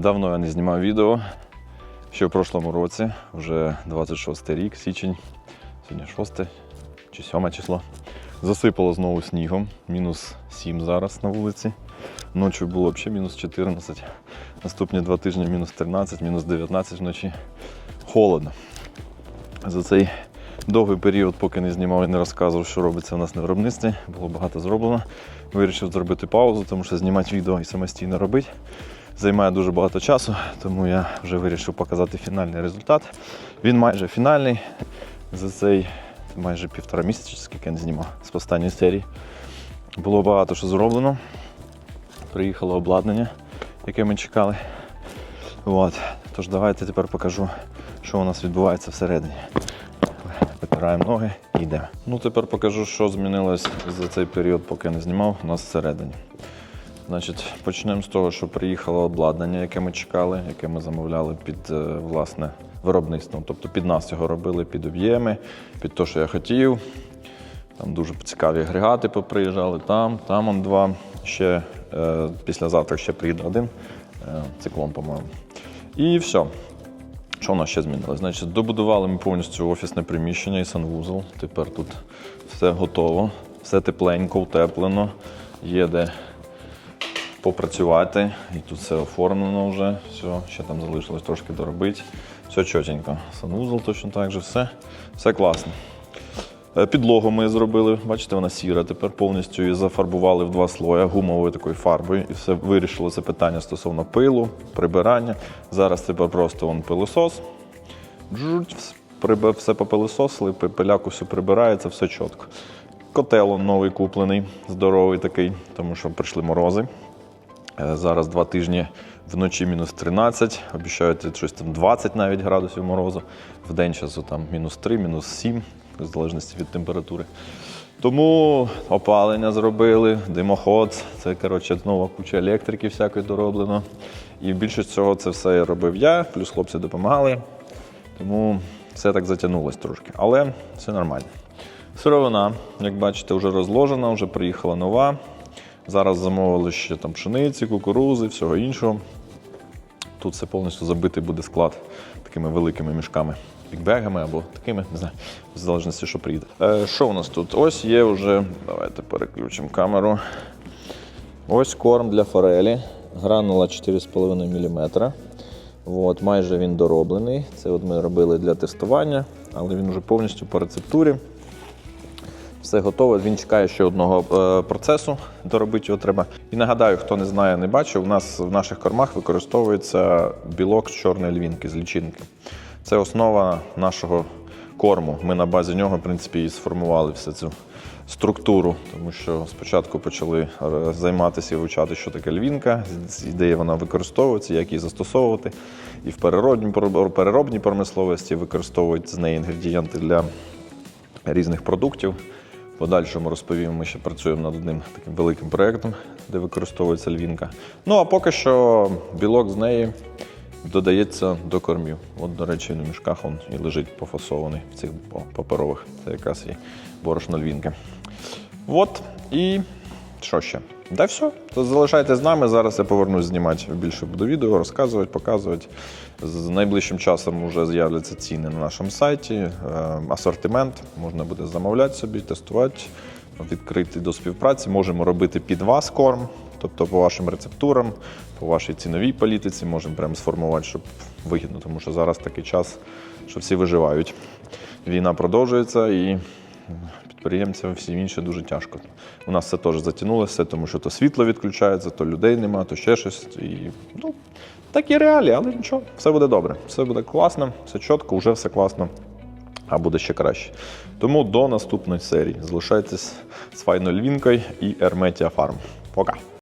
Давно я не знімав відео. Ще в прошлому році, вже 26 рік, січень, сьогодні 6 чи 7 число. Засипало знову снігом, мінус 7 зараз на вулиці. Ночі було взагалі мінус 14. Наступні два тижні мінус 13, мінус 19 вночі. Холодно. За цей довгий період, поки не знімав і не розказував, що робиться у нас на виробництві, було багато зроблено. Вирішив зробити паузу, тому що знімати відео і самостійно робити займає дуже багато часу, тому я вже вирішив показати фінальний результат. Він майже фінальний. За цей майже півтора місяця, скільки я не знімав з останньої серії. Було багато що зроблено. Приїхало обладнання, яке ми чекали. От. Тож давайте тепер покажу, що у нас відбувається всередині. Витираємо ноги і йдемо. Ну тепер покажу, що змінилось за цей період, поки не знімав у нас всередині. Значить, почнемо з того, що приїхало обладнання, яке ми чекали, яке ми замовляли під е, власне виробництво. Тобто під нас його робили під об'єми, під те, що я хотів. Там дуже цікаві агрегати поприїжджали там, там он два. Ще е, післязавтра ще приїде один е, циклон, по-моєму. І все. Що у нас ще змінилось? Значить, добудували ми повністю офісне приміщення і санвузол. Тепер тут все готово, все тепленько, утеплено. Є де попрацювати. І тут все оформлено вже. Все, ще там залишилось трошки доробити. Все чотенько. Санвузол точно так же, все, все класно. Е, Підлогу ми зробили, бачите, вона сіра. Тепер повністю її зафарбували в два слоя гумовою такою фарбою. І все вирішило це питання стосовно пилу, прибирання. Зараз тепер просто вон пилосос. Все попилисосили, пиляку все прибирається, все чітко. Котел он новий куплений, здоровий такий, тому що прийшли морози. Е, Зараз два тижні вночі мінус 13, обіцяють щось там 20 навіть градусів морозу. В день часу там мінус 3, мінус 7, в залежності від температури. Тому опалення зробили, димоход, це коротше нова куча електрики всякої дороблено. І більшість цього це все робив я, плюс хлопці допомагали. Тому все так затягнулось трошки. Але все нормально. Сировина, як бачите, вже розложена, вже приїхала нова. Зараз замовили ще там пшениці, кукурузи, всього іншого. Тут все повністю забитий буде склад такими великими мішками, бікбегами або такими, не знаю, в залежності, що приїде. Е, що у нас тут? Ось є вже. Давайте переключимо камеру. Ось корм для форелі. Гранула 4,5 мм. От, майже він дороблений. Це от ми робили для тестування, але він вже повністю по рецептурі. Все готове. Він чекає ще одного е, процесу. Доробити його треба. І нагадаю, хто не знає, не бачив, у нас в наших кормах використовується білок з чорної львінки, з лічинки. Це основа нашого корму. Ми на базі нього, в принципі, і сформували всю цю структуру, тому що спочатку почали е, займатися і вивчати, що таке львінка, де вона використовується, як її застосовувати. І в переробній, переробній промисловості використовують з неї інгредієнти для різних продуктів. Подальшому розповім, ми ще працюємо над одним таким великим проєктом, де використовується львінка. Ну а поки що білок з неї додається до кормів. От, до речі, на мішках він і лежить пофасований в цих паперових. Це якраз і борошно львінки. От і що ще? Да все, то залишайтесь з нами. Зараз я повернусь знімати більше буду відео, розказувати, показувати. З найближчим часом вже з'являться ціни на нашому сайті, е, асортимент. Можна буде замовляти собі, тестувати, відкрити до співпраці. Можемо робити під вас корм, тобто по вашим рецептурам, по вашій ціновій політиці. Можемо прямо сформувати, щоб вигідно, тому що зараз такий час, що всі виживають. Війна продовжується і підприємцям всім інше дуже тяжко. У нас це теж затягнулося, тому що то світло відключається, то людей нема, то ще щось. І, ну, такі реалії, але нічого, все буде добре. Все буде класно, все чітко, вже все класно, а буде ще краще. Тому до наступної серії. Залишайтесь з файною львінкою і Ерметія Фарм. Пока!